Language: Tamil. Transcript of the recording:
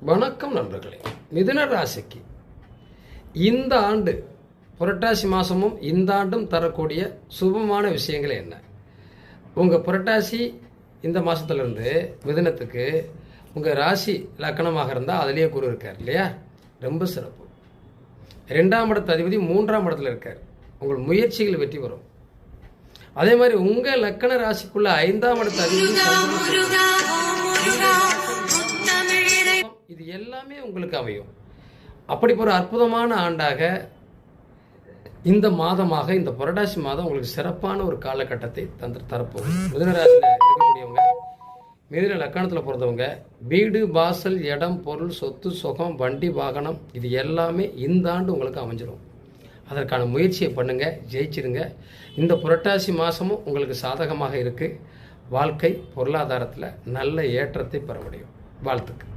வணக்கம் நண்பர்களே மிதுன ராசிக்கு. இந்த ஆண்டு புரட்டாசி மாதமும் இந்த ஆண்டும் தரக்கூடிய சுபமான விஷயங்கள் என்ன? உங்கள் புரட்டாசி இந்த மாதத்துலேருந்து மிதுனத்துக்கு உங்கள் ராசி லக்கணமாக இருந்தால் அதிலேயே குரு இருக்கார் இல்லையா? ரொம்ப சிறப்பு. ரெண்டாம் இடத்து அதிபதி மூன்றாம் இடத்துல இருக்கார். உங்கள் முயற்சிகள் வெற்றி வரும் அதே மாதிரி உங்கள் லக்கண ராசிக்குள்ள ஐந்தாம் இடத்து அதிபதி எல்லாமே உங்களுக்கு அமையும். அப்படி ஒரு அற்புதமான ஆண்டாக இந்த மாதமாக இந்த புரட்டாசி மாதம் உங்களுக்கு சிறப்பான ஒரு காலகட்டத்தை தந்து தரப்போகுது. மிதனராசியில் இருக்கக்கூடியவங்க மிதன லக்கணத்தில் பிறந்தவங்க வீடு வாசல் இடம் பொருள் சொத்து சுகம் வண்டி வாகனம் இது எல்லாமே இந்த ஆண்டு உங்களுக்கு அமைஞ்சிடும் அதற்கான முயற்சியை பண்ணுங்கள் ஜெயிச்சிருங்க. இந்த புரட்டாசி மாதமும் உங்களுக்கு சாதகமாக இருக்குது வாழ்க்கை பொருளாதாரத்தில் நல்ல ஏற்றத்தை பெற முடியும். வாழ்த்துக்கள்.